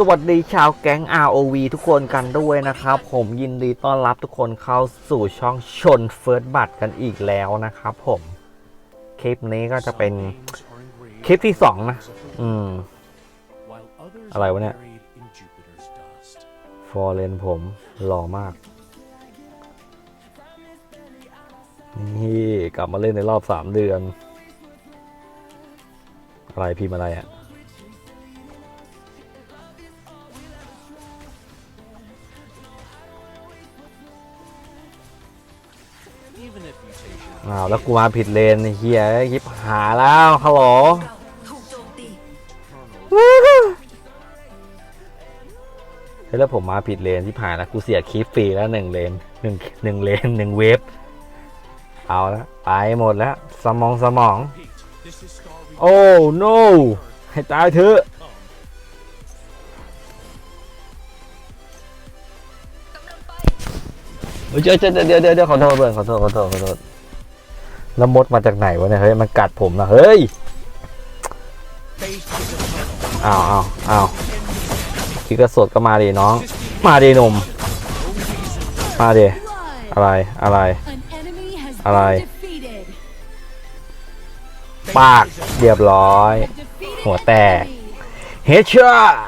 สวัสดีชาวแก๊ง ROV ทุกคนกันด้วยนะครับ ผมยินดีต้อนรับทุกคนเข้าสู่ช่องชนเฟิร์สบัตกันอีกแล้วนะครับผมคลิปนี้ก็จะเป็นคลิปที่2นะ อืม อะไรวะเนี่ย ฟอร์เรนผมหล่อมาก นี่ กลับมาเล่นในรอบ3เดือน อะไรพิมพ์อะไรอะ่ะ อ้าวแล้วกูมาผิดเลนไอ้เฮียยิบหาแล้วฮัลโหลถูกโจมตีเฮ้ยแล้วผมมาผิดเลนที่ผ่านแล้วกูเสียคลิปฟรีแล้วหนึ่งเลนหนึ่งหนึ่งเลนหนึ่งเวฟเอาละไปหมดแล้ว สมองสมอง โอ้ no ให้ตายเถอะ เฮ้ยเดี๋ยวเดี๋ยวเดี๋ยวเดี๋ยวขอโทษเพื่อนขอโทษขอโทษขอโทษแล้วมดมาจากไหนวะเนี่ยเฮ้ยมันกัดผมนะเฮ้ยอ้าวอ้าวอ้าวคิดกระสดก็มาดิน้อง มาดิหนุ่มมาดิอะไรอะไรอะไร ปากเรียบร้อย หัวแตกเฮดช็อต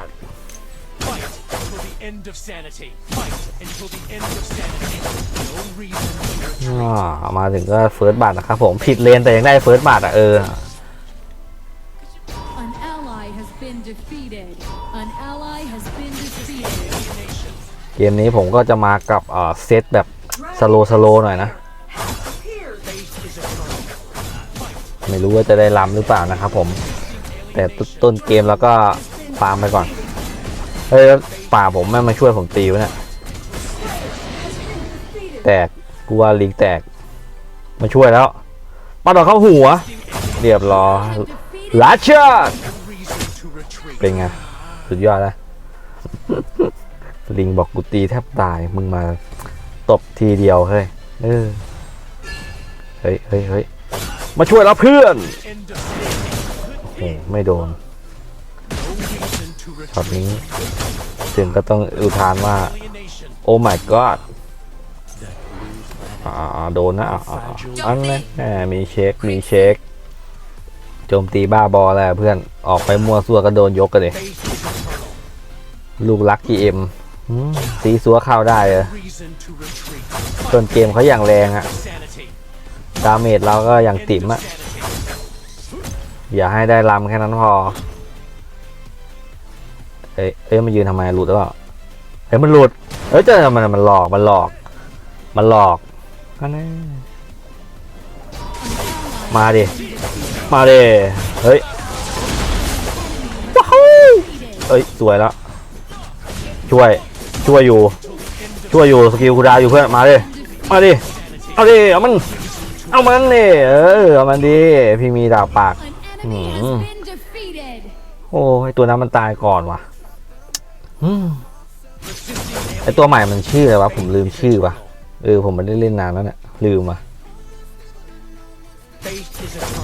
end of sanity. Fight until the end of sanity. No reason to อ่ามาถึงก็เฟิร์สบัตนะครับผมผิดเลนแต่ยังได้เฟิร์สบัตอะเออ An ally has been defeated. An ally has been defeated. เกมนี้ผมก็จะมากับเอ่อเซตแบบสโลสโลหน่อยนะไม่รู้ว่าจะได้ล้ำหรือเปล่านะครับผม แต่ตต้นเกมแล้วก็ฟาร์มไปก่อน เฮ้ยป่าผมแม่มาช่วยผมตีวะเนี่ยแตกกูว่าลิงแตก มาช่วยแล้วปาดอกเข้าหัว เรียบร้อยลัดเชอร์เป็นไง สุดยอดนะ ลิงบอกกูตีแทบตาย มึงมาตบทีเดียวเฮ้ยเออเฮ้ยเฮ้ยเฮ้ยมาช่วยแล้วเพื่อนโอ้ไม่โดน ช็อตนี้ ถึงก็ต้องอุทานว่า โอ้ my god อ่าโดนนะอ่าอันนั้นมีเช็ค มีเช็ค โจมตีบ้าบอแล้วเพื่อน ออกไปมัวซัวก็โดนยกกันเลยลูกลักกีเอ็มสีซัวเข้าได้เลย Reason to retreat. ต้นเกมเขาอย่างแรงอะดาเมจเราก็อย่างติ๋มอะอย่าให้ได้ลำแค่นั้นพอ เอ้ยเอ้ยมันยืนทำไมหลุดหรือเปล่าเฮ้ยมันหลุดเอ้ยเจอมันมันหลอกมันหลอก มันหลอกอันนี้มาดิมาดิเฮ้ยว้าวเอ้ยสวยแล้วช่วยช่วยอยู่ ช่วยอยู่สกิลคูดาอยู่เพื่อนมาดิมาดิเอาดิเอามันเอามันดิเออเอามันดิพี่มีดาบปาก An enemy Mm. has been defeated. โอ้ไอตัวนั้นมันตายก่อนว่ะ ไอตัวใหม่มันชื่ออะไรวะ ผมลืมชื่อว่ะเออผมไม่ได้เล่นนานแล้วเนี่ยลืมว่ะ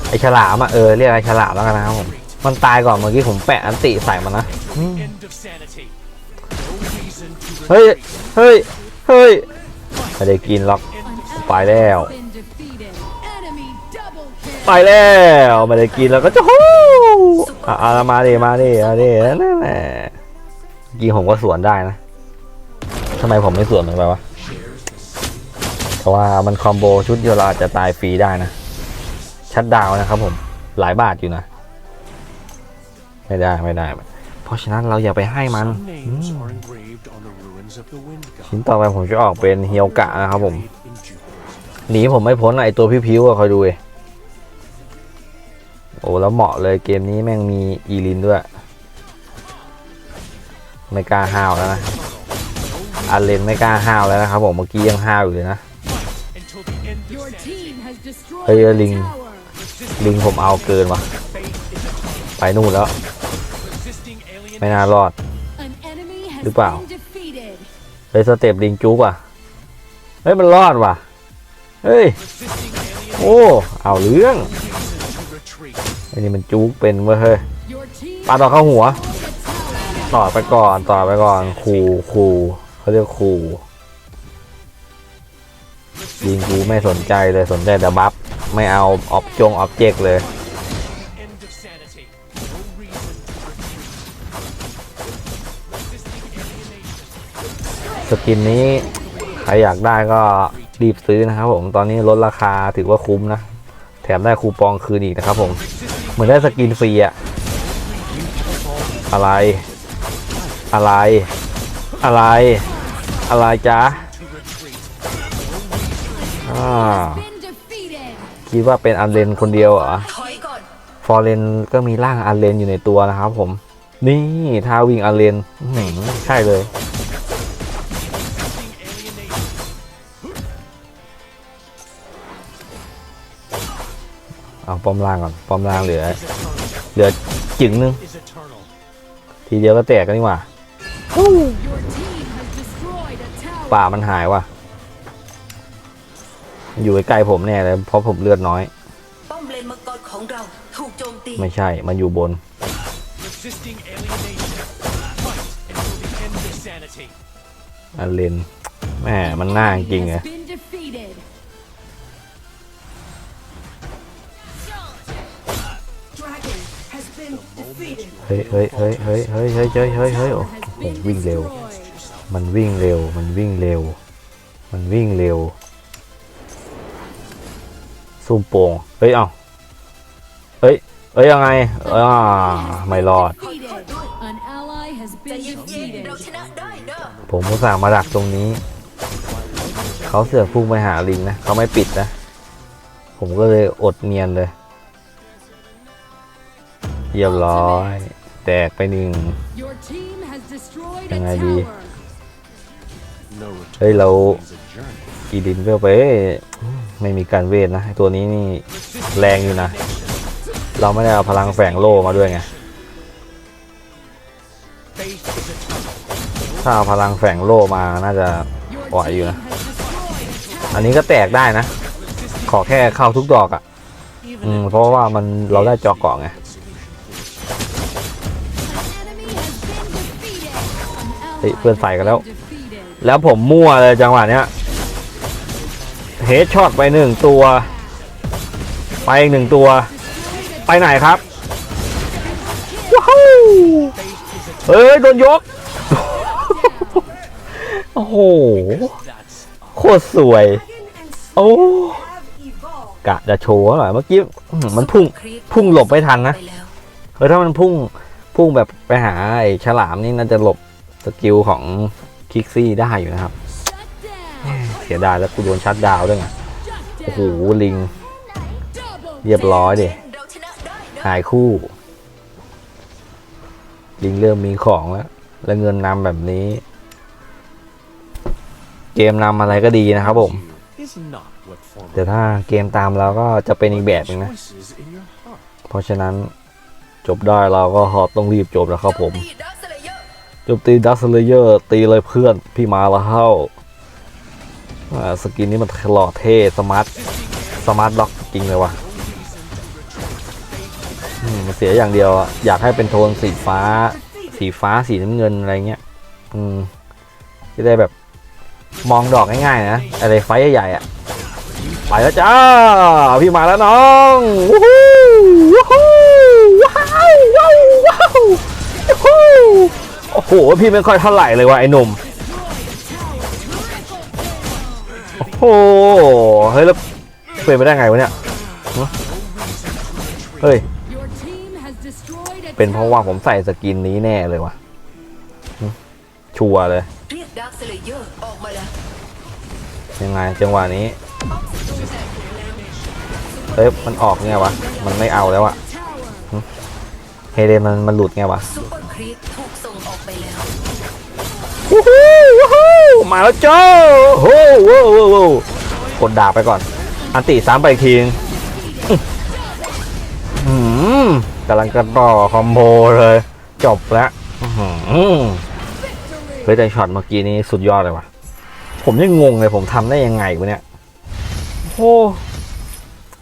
ไอฉลามอะเออเรียกไอฉลามแล้วกันนะครับผมมันตายก่อนเมื่อกี้ผมแปะอันติใส่มันนะเฮ้ยเฮ้ยเฮ้ยไม่ได้กินหรอก An Phải ally đeo. has been defeated. Enemy double kill. ไปแล้วไม่ได้กินแล้วก็จะฮู้อะอะมาดิมาดิมาดินั่นแหละ กี้ผมก็สวนได้นะทำไมผมไม่สวนมันไปวะเพราะว่ามันคอมโบชุดเดียวเราอาจจะตายฟรีได้นะ ชัดดาวนะครับผมหลายบาทอยู่นะ ไม่ได้ไม่ได้ เพราะฉะนั้นเราอย่าไปให้มัน ชิ้นต่อไปผมจะออกเป็นเฮียวกะนะครับผม หนีผมไม่พ้นไอตัวพิ้วๆอะคอยดูเลยโอ้แล้วเหมาะเลยเกมนี้แม่งมีอีลินด้วย ไม่กล้าห้าวแล้วนะอาเลนไม่กล้าห้าวแล้วนะครับผมเมื่อกี้ยังห้าวอยู่เลยนะ until the end of Your sanity. team has destroyed Hey, the Linh. tower. ลิงผมเอาเกินว่ะ Faith is eternal. ไปนู่นแล้ว Resisting alienation. ไม่น่ารอด An enemy has Được bảo. been defeated. เฮ้ยสเต็ปลิงจุกว่ะเฮ้ยมันรอดว่ะเฮ้ย Resisting alienation. โอ้เอาเรื่อง Reason to retreat. ไอ้นี่มันจุกเป็นเว้ยเฮ้ย Your team ปาดอกเข้าหัว destroyed a tower. ต่อไปก่อนต่อไปก่อนคูคูเขาเรียกคูยิงกูไม่สนใจเลยสนใจแต่บัฟไม่เอาออบจงออบเจกต์เลยสกินนี้ใครอยากได้ก็รีบซื้อนะครับผมตอนนี้ลดราคาถือว่าคุ้มนะ แถมได้คูปองคืนอีกนะครับผม เหมือนได้สกินฟรีอะอะไร อะไร อะไร อะไรจ๊ะคิดว่าเป็นอันเลนคนเดียวเหรอ ฟอร์เรนก็มีร่างอันเลนอยู่ในตัวนะครับผม นี่ท่าวิ่งอันเลนใช่เลยเอาป้อมล่างก่อนป้อมล่างเหลือ เหลือจึงนึง ทีเดียวก็แตกกันนี่หว่า ป่ามันหายว่ะ อยู่ใกล้ๆผมแน่เลยเพราะผมเลือดน้อยป้อมเลนมังกรของเราถูกโจมตีไม่ใช่ มันอยู่บน Resisting alienation. Fight until the end of sanity. อันเลนแหมมันน่าจริง Has อะ been defeated. Dragon has been defeated เฮ้ยเฮ้ยเฮ้ยเฮ้ยเฮ้ยเฮ้ยเฮ้ยเฮ้ยเฮ้ยโอ้ Tower has โห been วิ่งเร็ว destroyed. มันวิ่งเร็ว มันวิ่งเร็ว มันวิ่งเร็วซุ่มโป่งเฮ้ย เอ้าเฮ้ย เฮ้ย ยังไงอ่าไม่รอด Defeated. An ally has ใจ been เย็น defeated. ๆเราชนะได้เนอะผมก็สั่งมาดักตรงนี้ เขาเสือกพุ่งไปหาลิงนะ เขาไม่ปิดนะ ผมก็เลยอดเนียนเลย เรียบร้อย แตกไปหนึ่ง Your team has destroyed a ยังไงดี tower. No เฮ้ย เรา return is a journey. กีดินเวลไปเอ้ยไม่มีการเวทนะไอ้ตัวนี้นี่แรงอยู่นะ เราไม่ได้เอาพลังแฝงโล่มาด้วยไง Faith is eternal. ถ้าเอาพลังแฝงโล่มาน่าจะ Your ไหวอยู่ team นะ has destroyed a tower. อันนี้ก็แตกได้นะ ขอแค่เข้าทุกดอกอะ่ะ อืม เพราะว่ามันเราได้จอเกาะไง เฮ้ยเพื่อนใส่กันแล้ว แล้วผมมั่วเลยจังหวะเนี้ยเฮดช็อตไปหนึ่งตัว ไปอีกหนึ่งตัว ไปไหนครับว้าวเฮ้ยโดนยก โอ้โห โคตรสวย โอ้กะจะโชว์หน่อยเมื่อกี้มันพุ่งพุ่งหลบไม่ทันนะไปแล้วเออถ้ามันพุ่งพุ่งแบบไปหาไอ้ฉลามนี่น่าจะหลบ สกิลของคิกซี่ได้อยู่นะครับ Shut down. เสียดายแล้วกูโดนชัดดาวน์ด้วยไง Shut โอ้โห down. ลิง Double เรียบร้อยดิเราชนะได้เนอะหายคู่ ลิงเริ่มมีของแล้ว แล้วเงินนำแบบนี้ เกมนำอะไรก็ดีนะครับผม Is not what former แต่ถ้าเกมตามเราก็จะเป็นอีกแบบหนึงนะ choices in your heart. เพราะฉะนั้นจบได้เราก็ต้องรีบจบแล้วครับผม จบตีดัสเลเยอร์ตีเลยเพื่อนพี่มาแล้วเข้าสกินนี้มันหล่อเท่สมาร์ทสมาร์ทล็อกจริงเลยว่ะมันเสียอย่างเดียวอยากให้เป็นโทนสีฟ้า สีฟ้าสีน้ำเงินอะไรเงี้ย อืมจะได้แบบมองดอกง่ายๆนะอะไรไฟใหญ่ๆอะไปแล้วจ้า พี่มาแล้วน้องวู้ฮู้วู้ฮู้ว้าวว้าวว้าววู้ฮู้ โอ้โห พี่ไม่ค่อยเท่าไหร่เลยว่ะไอ้หนุ่ม โอ้โห เฮ้ย แล้วเป็นไปได้ไงวะเนี่ย เฮ้ย เป็นเพราะว่าผมใส่สกินนี้แน่เลยว่ะ ชัวร์เลยยังไงจังหวะนี้ป้อมศัตรูแตกเฮ้ย มันออกไงวะ มันไม่เอาแล้วอะเฮเลนมันมันหลุดไงวะ ครีปถูกส่งออกไปแล้ว วู้ฮู้วู้ฮู้มาแล้วเจ้าโอ้โหโอ้โหโอ้โหกดดาบไปก่อน อันติซ้ำไปอีกทีนึงอื้อหือกำลังจะต่อคอมโบเลย จบแล้วอื้อหือเฮ้ยแต่ช็อตเมื่อกี้นี้สุดยอดเลยว่ะ ผมยังงงเลยผมทำได้ยังไงวะเนี่ยโอ้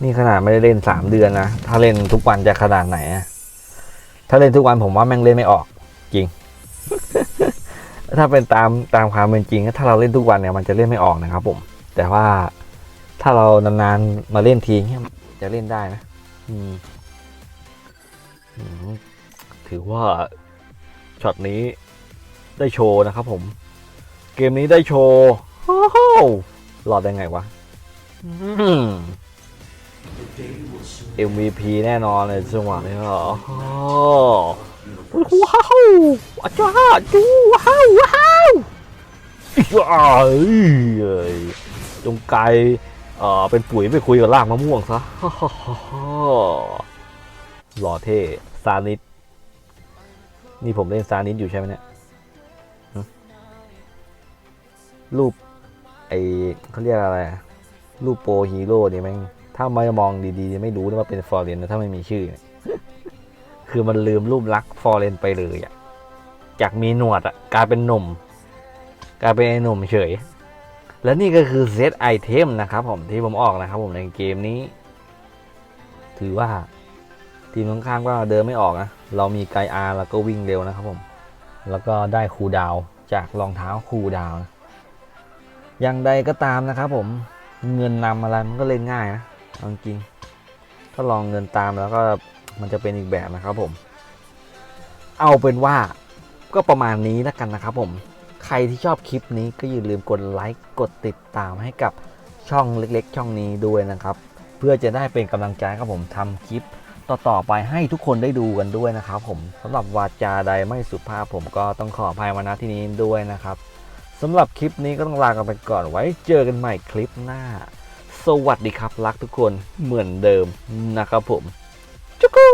นี่ขนาดไม่ได้เล่นสามเดือนนะ ถ้าเล่นทุกวันจะขนาดไหนอะาเล่นทุกวันผมว่าแม่งเล่นไม่ออกจริง ถ้าเป็นตามตามความเป็นจริง ถ้าเราเล่นทุกวันเนี่ยมันจะเล่นไม่ออกนะครับ ผม แต่ว่าถ้าเรานานๆมาเล่นทีเนี่ยจะเล่นได้นะถือว่าช็อตนี้ได้โชว์นะครับ ผม เกมนี้ได้โชว์หรอดได้ไงวะ MVP แน่นอนเลยจังหวะนี้เหรอโอ้โหว้าวอาจารย์จูว้าวว้าวอีกอะเอ้ยเอ้ยจงกลเออเป็นปุ๋ยไปคุยกับรากมะม่วงซะหล่อเท่ซานิดนี่ผมเล่นซานิดอยู่ใช่ไหมเนี่ยรูปไอเขาเรียกอะไร รูปโปรฮีโร่เนี่ยแม่ง ถ้าม่มองดีๆ ไม่รู้นะว่าเป็นฟอร์เรนถ้าไม่มีชื่อ คือมันลืมรูปลักษณ์ฟอร์เรนไปเลยอะจากมีหนวดอะกลายเป็นหนุ่ม กลายเป็นไอ้หนุ่มเฉย และนี่ก็คือเซตไอเทมนะครับผมที่ผมออกนะครับผมในเกมนี้ ถือว่า ทีมข้างๆก็เดินไม่ออกนะเรามีไกอาร์แล้วก็วิ่งเร็วนะครับผม แล้วก็ได้คูดาวจากรองเท้าคูดาวนะอย่างใดก็ตามนะครับผมเงินนำอะไรมันก็เล่นง่ายนะ เอาจริงถ้าลองเงินตามแล้วก็มันจะเป็นอีกแบบนะครับผม เอาเป็นว่าก็ประมาณนี้แล้วกันนะครับผมใครที่ชอบคลิปนี้ก็อย่าลืมกดไลค์กดติดตามให้กับช่องเล็กๆ ช่องนี้ด้วยนะครับ เพื่อจะได้เป็นกำลังใจครับผมทำคลิปต่อๆไปให้ทุกคนได้ดูกันด้วยนะครับ ผมสำหรับวาจาใดไม่สุภาพผมก็ต้องขออภัยมาณที่นี้ด้วยนะครับสำหรับคลิปนี้ก็ต้องลากันไปก่อนไว้เจอกันใหม่คลิปหน้า สวัสดีครับรักทุกคนเหมือนเดิมนะครับผมจุกกู